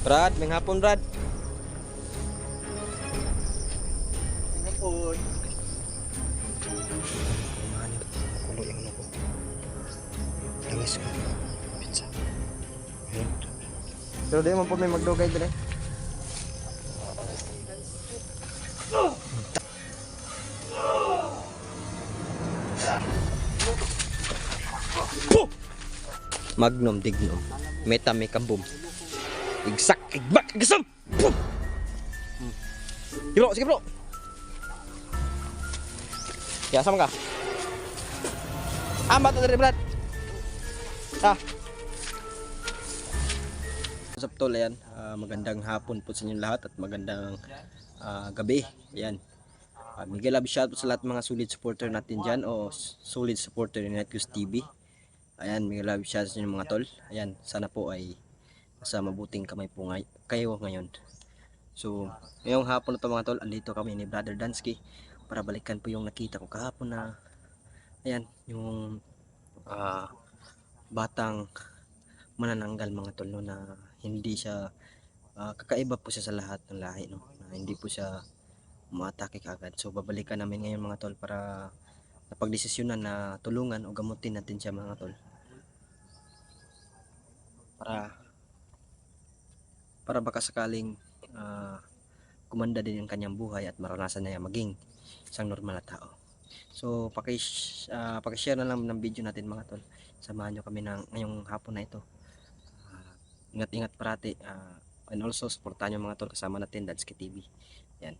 Brad, may hapon Brad. Hapon. Kulo yung ano ko. Alis ko. Pizza. Pero di mo po may magdugay dire. Magnum dignum. Meta may kabum. Igsak, igbak, igasam! Sige bro, sige bro! Ya, sama ka? Ambat na rin, Brad. Ah. Up, tol? Ayan. Ah, magandang hapon po sa inyong lahat at magandang ah, gabi. Ayan. Uh, Miguel Love shout sa lahat mga solid supporter natin dyan o solid supporter ni Netcus TV. Ayan, Miguel Love shout sa inyong mga tol. Ayan, sana po ay nasa mabuting kamay po ngay kayo ngayon. So, ngayong hapon na to mga tol, andito kami ni Brother Dansky para balikan po yung nakita ko kahapon na ayan, yung ah, batang manananggal mga tol no, na hindi siya ah, kakaiba po siya sa lahat ng lahi no na hindi po siya umatake kagad so babalikan namin ngayon mga tol para napagdesisyonan na tulungan o gamutin natin siya mga tol para para baka sakaling ah, kumanda din yung kanyang buhay at maranasan niya maging isang normal na tao. So paki uh, paki-share na lang ng video natin mga tol. Samahan nyo kami ng ngayong hapon na ito. Ah, ingat-ingat parati. Ah, and also supportahan nyo mga tol kasama natin Dadsky TV yan.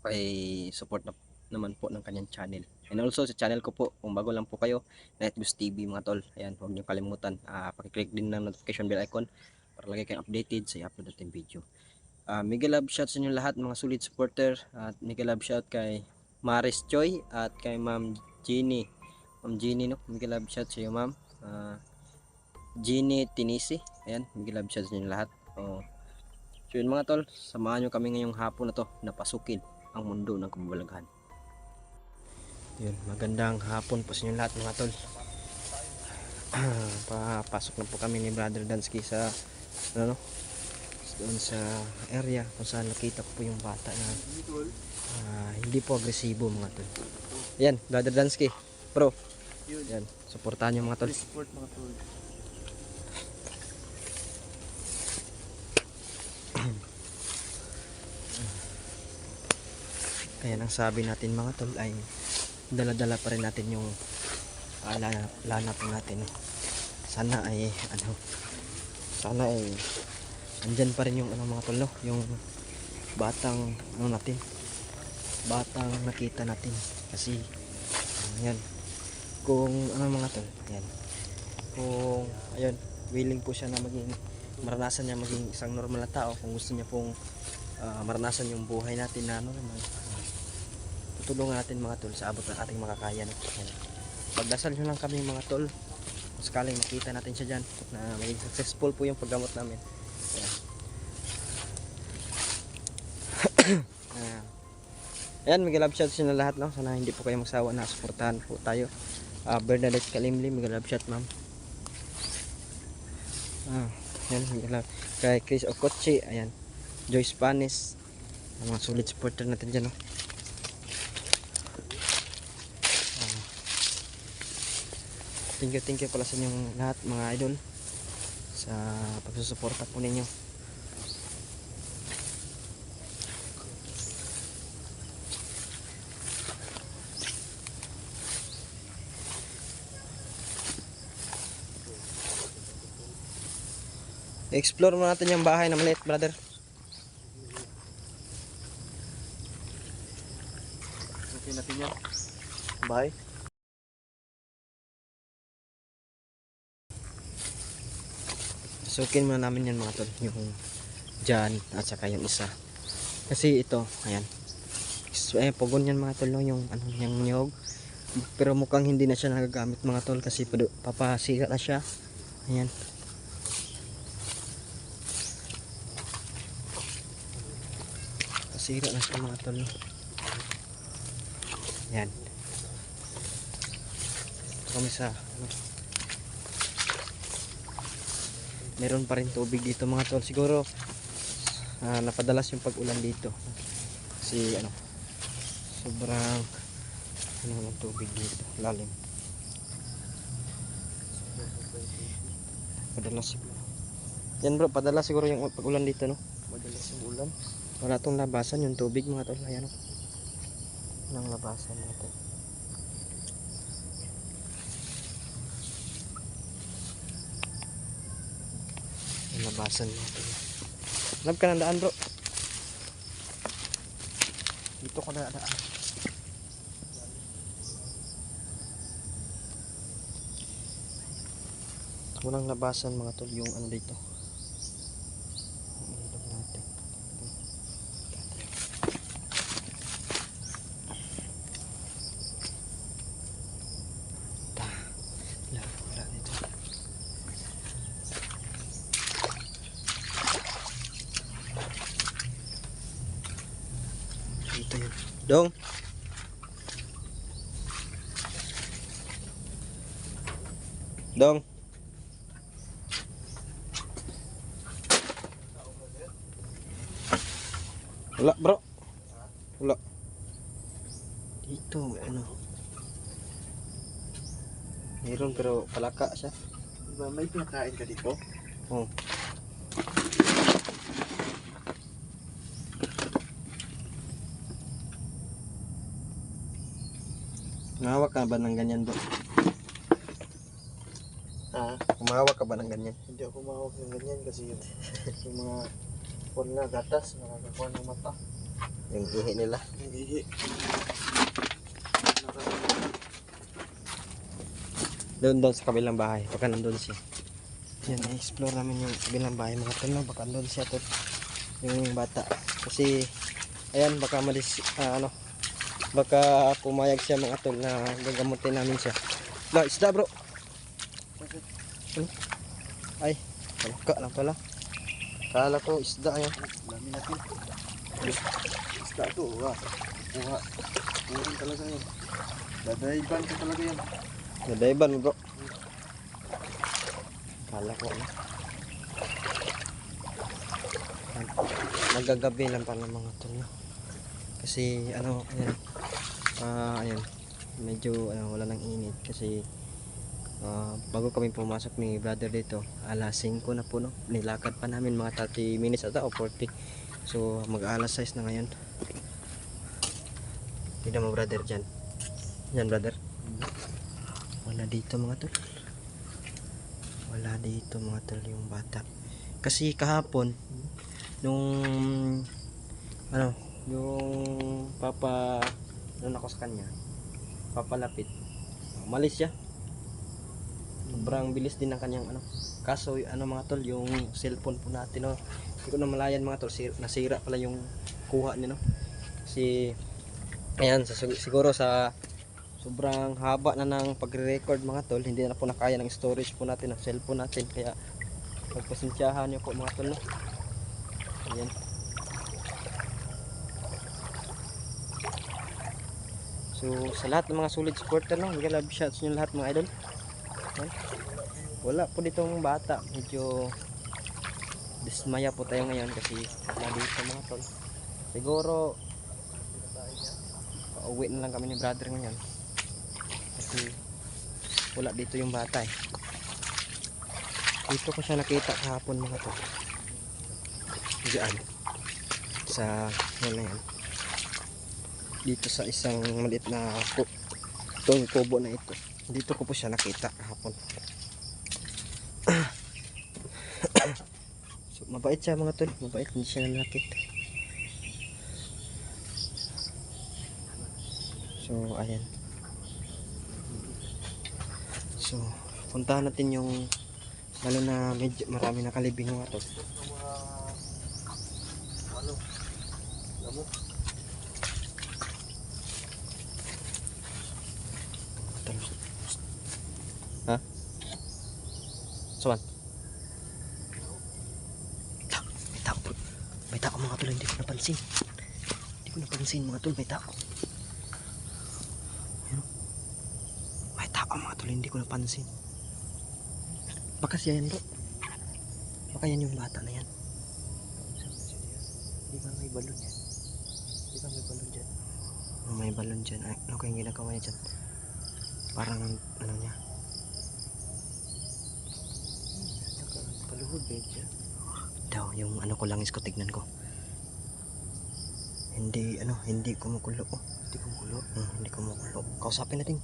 Kay support na naman po ng kanyang channel. And also sa channel ko po kung bago lang po kayo Netbus TV mga tol. Ayan huwag nyo kalimutan. Uh, pakiclick din ng notification bell icon para lagi kayong updated sa i-upload natin video. Ah, Miguel Love shout sa inyo lahat mga solid supporter. At Miguel Love shout kay Maris Choi at kay Ma'am Jeannie. Ma'am Jeannie no? Miguel Love shout sa iyo ma'am. Ah, Jeannie Tinisi. Ayan Miguel Love shout sa inyo lahat. Oh. so yun mga tol samahan nyo kami ngayong hapon na to na pasukin ang mundo ng kababalaghan. Yun magandang hapon po sa inyo lahat mga tol. Papasok na po kami ni Brother Dansky sa ano no doon sa area kung saan nakita ko po yung bata na ah, hindi po agresibo mga tol. Yan, Brother Dansky. Pro. Yan, suportahan niyo mga tol. Support mga tol. Kaya ang sabi natin mga tol ay dala-dala pa rin natin yung uh, lana, lana po natin. Sana ay ano sana ay andyan pa rin yung ano mga tol no? yung batang ano natin batang nakita natin kasi uh, yan kung ano mga tol yan kung ayun willing po siya na maging maranasan niya maging isang normal na tao kung gusto niya pong ah, maranasan yung buhay natin na ano naman ah, tutulungan natin mga tol sa abot ng ating makakaya no? Pagdasal nyo lang kami mga tol sakaling makita natin siya dyan na maging successful po yung paggamot namin Ayan. Ah. Ayan, Miguel Love shout sa lahat, no? Sana hindi po kayo magsawa na suportahan po tayo. Ah, Bernadette Kalimli, Miguel Love shout, ma'am. Ah, ayan, Miguel Love. Kay Chris Okochi, ayan. Joyce Panis. Mga solid supporter natin dyan, no? Ah. Thank you, thank you pala sa inyong lahat, mga idol. Sa pagsusuporta po ninyo. Explore mo natin yung bahay na maliit, brother. Okay natin yan. Bye. Sukin muna namin yan mga tol. Yung dyan at saka yung isa. Kasi ito, ayan. So, eh, pogon yan mga tol, no? yung ano, yung niyog. Pero mukhang hindi na siya nagagamit mga tol kasi papasira na siya. Ayan. Pasira na siya mga tol. Ayan. Ito kami sa ano, meron pa rin tubig dito mga tol. Siguro ah, napadalas yung pag-ulan dito. Kasi ano, sobrang ano ng tubig dito, lalim. Padalas. Yan bro, padalas siguro yung pag-ulan dito no. Madalas yung ulan. Wala tong labasan yung tubig mga tol. Ayan o. Walang labasan mga tol. Yung labasan tol. Lab ka ng daan bro. Dito ko na daan. Walang labasan mga tol yung ano dito. Ang ilog natin. Wala, wala dito. Dito yun. Dong! Dong! Wala bro. Wala. Dito, ano. Meron pero palaka siya. Diba, may pinakain ka dito? Oh. Umahawak ka ba ng ganyan bro? Ha? Umahawak ka ba ng ganyan? Hindi ako mahawak ng ganyan kasi yun. yung mga kuwan na gatas, nakakakuha ng mata. Yung ihi nila. Yung ihi. Doon doon sa kabilang bahay. Baka nandun siya. Yan, i-explore namin yung kabilang bahay mga no? Baka nandun siya tol. Yung bata. Kasi, ayan, baka malis, ah, ano, baka pumayag siya mga tol na gagamutin namin siya. La, isda bro. Ay, malaka lang pala. Kala ko isda yan. Dami natin. Isda to, wa. Kuha. Kuha talaga yan. Dadayban ko talaga yan. Nadaiban mo bro. Kala ko ano. Nagagabi lang pala mga no? Kasi ano, ayan. Ah, ayan. Medyo ano, wala nang init kasi ah, bago kami pumasok ni brother dito, alas 5 na po no. Nilakad pa namin mga 30 minutes ata o 40. So mag alas 6 na ngayon. Tignan mo brother dyan. Yan brother. Wala dito mga tol. Wala dito mga tol yung bata. Kasi kahapon nung ano, yung papa ano ako sa kanya. Papalapit. Malis siya. Sobrang bilis din ng kanyang ano. Kaso ano mga tol, yung cellphone po natin no. Hindi ko na malayan mga tol, sir- nasira pala yung kuha niya no. Kasi ayan, sa, siguro sa sobrang haba na ng pagre-record mga tol hindi na po nakaya ng storage po natin ng cellphone natin kaya pagpasensyahan niyo po mga tol no? ayan so sa lahat ng mga solid supporter no mga love shots nyo lahat mga idol Ayan. wala po ditong bata. Medyo dismaya po tayo ngayon kasi wala dito mga tol. Siguro pauwi na lang kami ni brother ngayon. Kasi wala dito yung bata eh. Dito ko siya nakita kahapon mga to diyan. Sa na yan. Dito sa isang maliit na ku itong kubo na ito dito ko po siya nakita kahapon. So mabait siya mga tol. Mabait hindi siya nanakit so ayan. So, puntahan natin yung lalo na medyo marami na kalibing mga to. Yung mga ano, lamok. Ha? Ta- May tao. May tao mga tol, hindi ko napansin. Hindi ko napansin mga tol, may tao. May tao mga tol, hindi ko napansin. Baka siya yan bro. Baka yan yung bata na yan. Di ba may balon yan? Di ba may balon dyan? Oh, may balon dyan. Ay, ano kayong ginagawa niya dyan? Parang ano niya. Nakapaluhod ba yun siya? Daw, yung ano ko langis ko tignan ko. Hindi, ano, hindi kumukulo. Oh. Hindi kong kulo. Hmm, hindi kumukulo. Kausapin natin.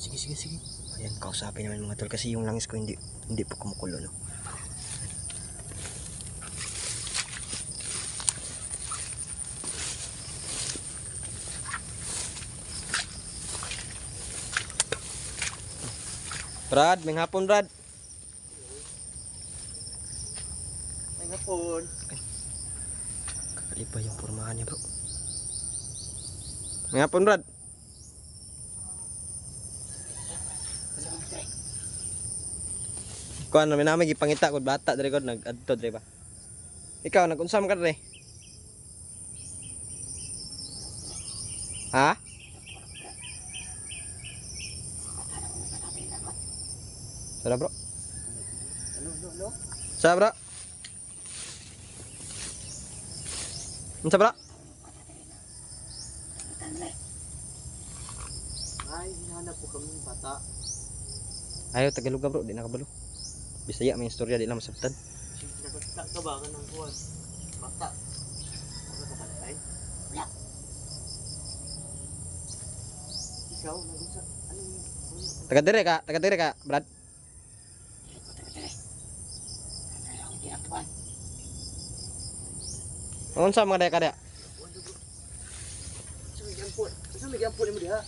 Sige, sige, sige. Ayan, kausapin naman mga tol. Kasi yung langis ko hindi, hindi po kumukulo, no? Brad, may hapon, Brad. Ay nga po. Kakalipa yung pormahan niya, bro. May hapon, Brad. Kuan namin namin gipangita kod bata diri kod nag-adto diri ba. Ikaw nag-unsam ka diri? Ha? Sada bro? Ano, ano, ano? Sada bro? Unsa bro? Ay, hinahanap po kami bata. Ayaw Tagalog ka bro, di nakabalo. Bisaya may istorya di na masabtan. Sige, nakakita ka ba ka ng kuwan? Bata. Ano ka patay? Wala. Ikaw, nagunsa. Ano ano- Taga dire ka, taga dire ka, Brad. Unsa mga daya ka daya? Wala bro. Sa may gampon. Sa may gampon mo diha.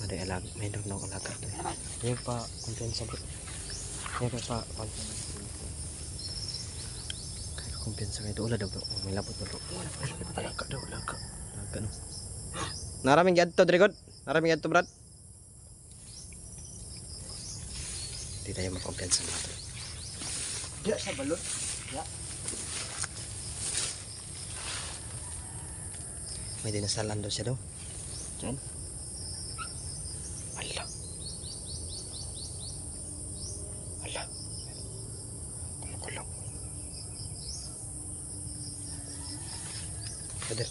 Ada alag, may dog na alaga to. Yung pa kumpiyansa bro. Yung pa kumpiyansa. Kaya kumpiyansa kayo doon daw bro. Oh, May labot na bro. Alaga daw, alaga. Alaga no. Naraming gadto Drigod. Naraming gadto Brad. Di tayo makumpiyansa mga to. Diya sa balon. May dinasalan daw siya daw. Diyan. Ala. Ala. Kumukulong. Brother.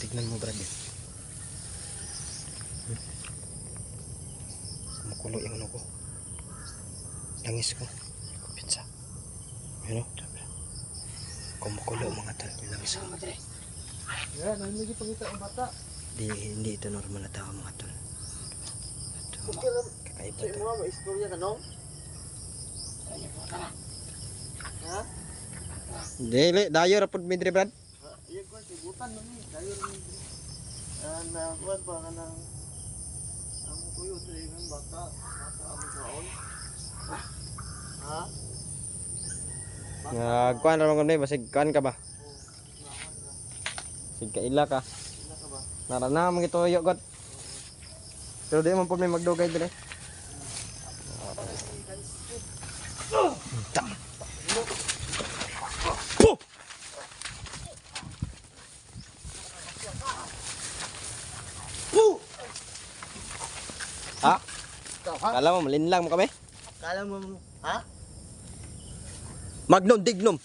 Tignan mo, brother. Hmm. Kumukulo yung ano ko. Langis ko. Pizza. Ano? Kumukulo mga tal. Yung langis ko. Yan, ay hindi pagkita ang bata. Di, hindi ito normal na tao mga tol. Ito, kakaiba Sa to. mga may istorya ka nung? Ha? Dili, dayo rapod midri brad. Ah, Iya ko sibutan mo ni. Dayo. Ah, na kuan pa ka nang ang kuyo sa ibang bata. Bata ang kaon. Ha? Nga kuan ra man basig kuan ka ba? Sig kaila ka. Sila ka ba? Nara na mo gito yo god. Pero di man po may magdugay dire. Ta. Puh! Puh! Ha? Ikaw ha? Kala mo malinlang mo kami? Kala mo ha? Magnum dignum.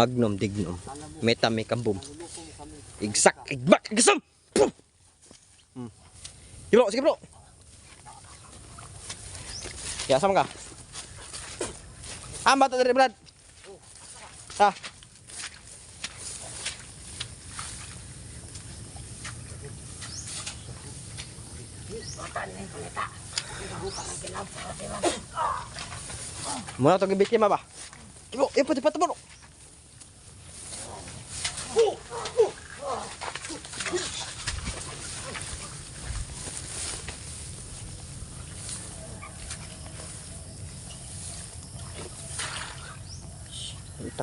Magnum dignum. Meta may kambum. naluloko mo kami. Igsak, igbak, igsam! Hmm. Sige bro. Ya, sama ka? Ah, bata dari Brad. Ha? Muna to gibit niya ba? Ibo, pati pati bro.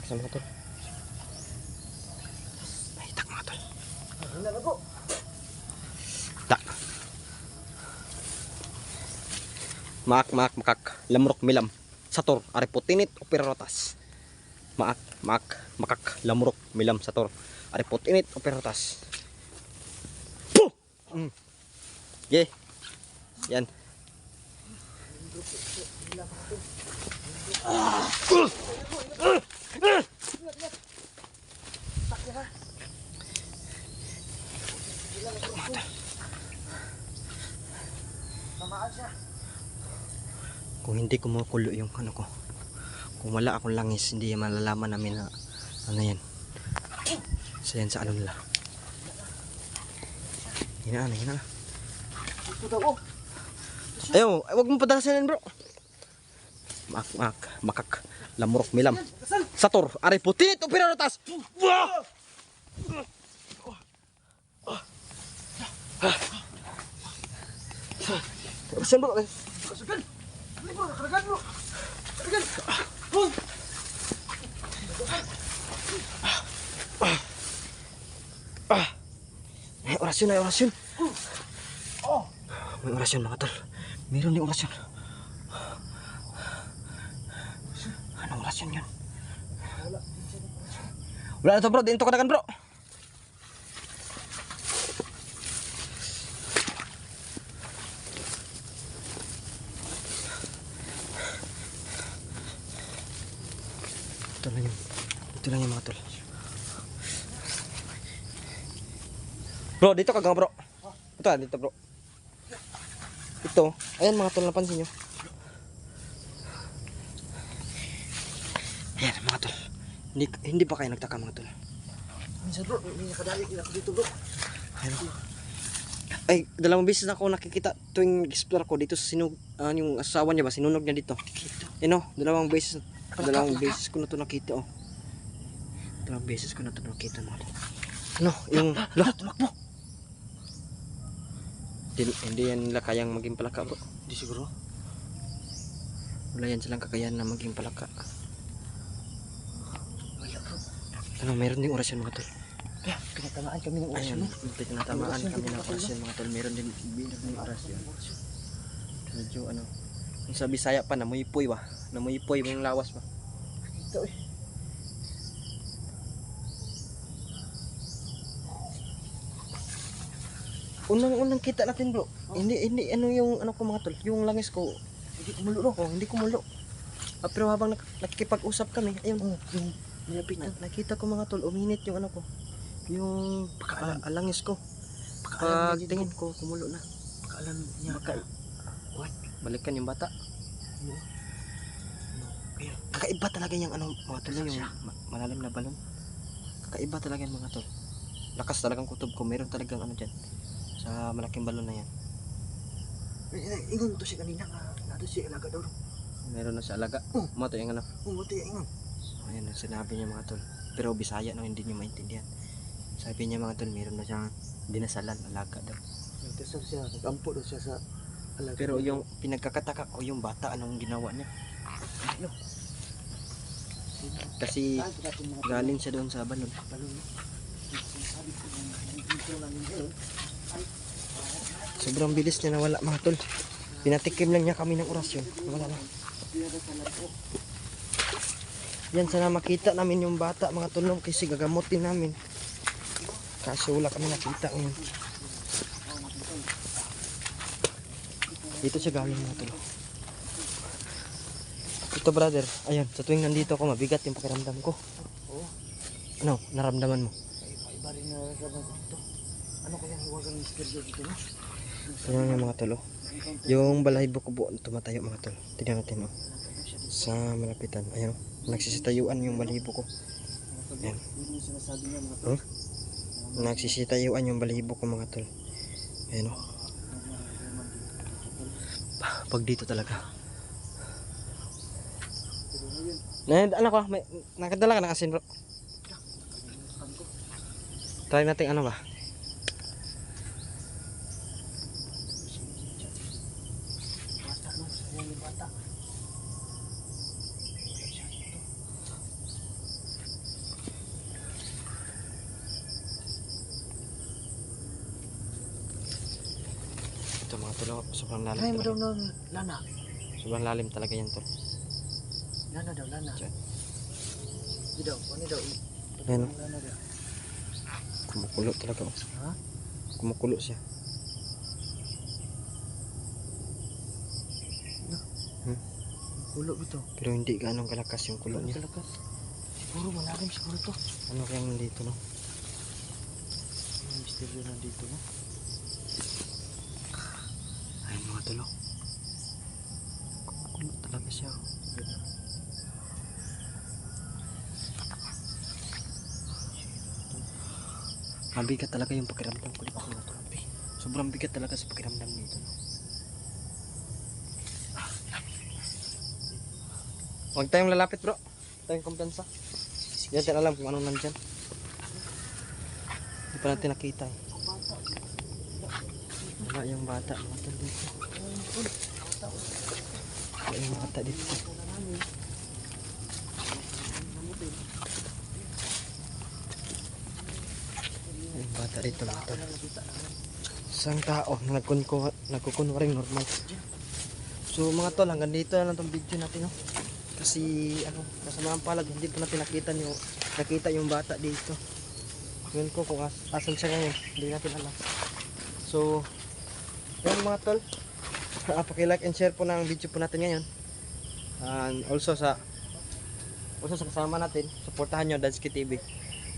Sa mga tol. Ay, itak mga tol. Tak. Mak, mak, makak. Lamrok, milam. sator aripotinit operotas maak maak makak lamurok milam sator aripotinit operotas Puh! Mm. Yan. Tamaan siya. Kung hindi kumukulo yung ano ko. Kung wala akong langis, hindi malalaman namin na ano yan. Isa yan sa ano nila. Hinaan, hinaan. Ito daw oh. Ayaw, ay, wag mo padalasanin bro. Mak, mak, makak, lamurok, milam. Kasal. Sator, ari putit, operarotas. Wah! Saan bro? Kasugan. Ano bro? Karagan bro. Karagan. Oh. May orasyon, may orasyon. Oh. May orasyon mga tol. Meron din orasyon. Anong orasyon yun? Wala. Na to bro, dito ka na kan bro. Ito lang yung, ito lang yung mga tol. Bro, dito ka bro. Ito ah, dito bro. Ito, ayan mga tol, napansin nyo. Ayan mga tol. Hindi, hindi ba kayo nagtaka mga tol? Minsan bro, may nakadali din ako dito bro. Ayun. Ay, dalawang beses na ako nakikita tuwing explore ko dito sa sinug, ah, yung asawa niya ba, sinunog niya dito. Yun oh, dalawang beses, dalawang beses ko na to nakita oh. Dalawang beses ko na to nakita mga tol. Ano, yung, lah, Tumakbo. hindi, hindi yan nila kayang maging palaka bro. Di siguro. Wala yan silang kakayahan na maging palaka. Wala bro. Ano, mayroon ding orasyon mga tol. Kaya, pinatamaan kami ng Ayan, orasyon no. tinatamaan kami ng orasyon mga tol. Meron din bilang ng orasyon. Medyo ano, sa Bisaya pa, namuipoy ba? Namuipoy yung lawas ba? Ito eh. Unang-unang kita natin bro. Hindi hindi ano yung ano ko mga tol, yung langis ko. Hindi kumulo no. Oh, hindi kumulo. Ah, pero habang nak- nakikipag-usap kami, ayun, Oh, yung nilapit na, na. nakita ko mga tol, uminit yung ano ko. Yung Pakaalam. ah, langis ko. Pag tingin ko, kumulo na. Pakaalam niya. Baka, What? balikan yung bata. No. No. Kaya, Kakaiba talaga yung ano, mga tol, yung Siya. ma- malalim na balon. Kakaiba talaga yung mga tol. Lakas talagang kutob ko, meron talagang ano dyan. Sa malaking balon na yan. eh, eh, ingon to siya kanina nga. Nato siya ilaga daw. Meron na sa alaga. Oh. Mga to yung ano. Oh, mati ingon. Ayan ang sinabi niya mga tol. Pero Bisaya no, hindi niyo maintindihan. Sabi niya mga tol, meron na siyang dinasalan, alaga daw. Nagtasal siya. Nagampo daw siya sa alaga. Pero yung pinagkakataka ko, yung bata, anong ginawa niya? Ano? Kasi galing siya doon sa balon. balon? Sobrang bilis niya nawala mga tol. Pinatikim lang niya kami ng orasyon. Nawala na. Yan sana makita namin yung bata mga tol no, kasi gagamutin namin. Kasi wala kami nakita ngayon. Dito siya galing mga tol. Ito brother, ayun, sa tuwing nandito ako, mabigat yung pakiramdam ko. Ano, naramdaman mo? Iba rin na nararamdaman ko dito. Ano kayang hiwagang misteryo dito no? Tingnan niyo mga tol, oh. Yung balahibo ko buo tumatayo mga tol. Tingnan natin oh. Sa malapitan, ayun. Nagsisitayuan yung balahibo ko. Yan. Yun yung sinasabi niya mga Huh? Nagsisitayuan yung balahibo ko mga tol. Ayun oh. Pag dito talaga. Pero ngayon, Na, ano ko, may, nakadala ka ng asin bro. Try natin ano ba? bata no? Sayang yung bata. Ito mga tol, oh, sobrang lalim Try mo daw ng lana. Sobrang lalim talaga yan tol. Lana daw, lana. Diyan. Di daw, ano daw? Ayan, oh. Lana daw. Kumukulo talaga. oh. Ha? Kumukulo siya. Kulo ito. Pero hindi ganong kalakas yung kulo niya. talaga. Siguro malalim siguro to. Ano kayang nandito no? May misteryo nandito, no? Tulo. Kumukulo talaga siya. Mabigat talaga yung pakiramdam ko dito. Sobrang bigat talaga sa pakiramdam dito. No? Huwag tayong lalapit bro. Tayong kumpiyansa. Hindi natin alam kung anong nandyan. Hindi pa natin nakita eh. Wala yung bata tol dito. Yung bata dito. Yung bata dito mga tol. Isang tao na nagkukunwaring normal. So mga tol, hanggang dito na lang tong video natin no. Kasi ano, kasamaang palad, hindi pa natin nakita yung, nakita yung bata dito. Yun ko kung as, asan siya ngayon, hindi natin alam. So, yun mga tol. Uh, paki-like and share po ng video po natin ngayon. And also sa also sa kasama natin, supportahan nyo Dansky TV.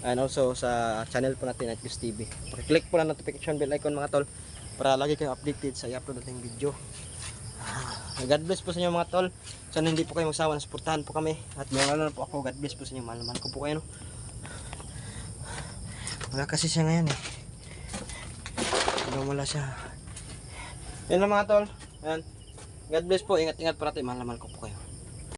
And also sa channel po natin at Gus TV. Paki-click po ng notification bell icon mga tol para lagi kayo updated sa i-upload nating video. Ah, God bless po sa inyo mga tol. Sana hindi po kayo magsawa na suportahan po kami. At meron na po ako. God bless po sa inyo. Mahal na mahal ko po kayo. No? Wala kasi siya ngayon eh. Wala siya. Yan lang mga tol. Yan. God bless po. Ingat-ingat parati. Mahal na mahal ko po kayo.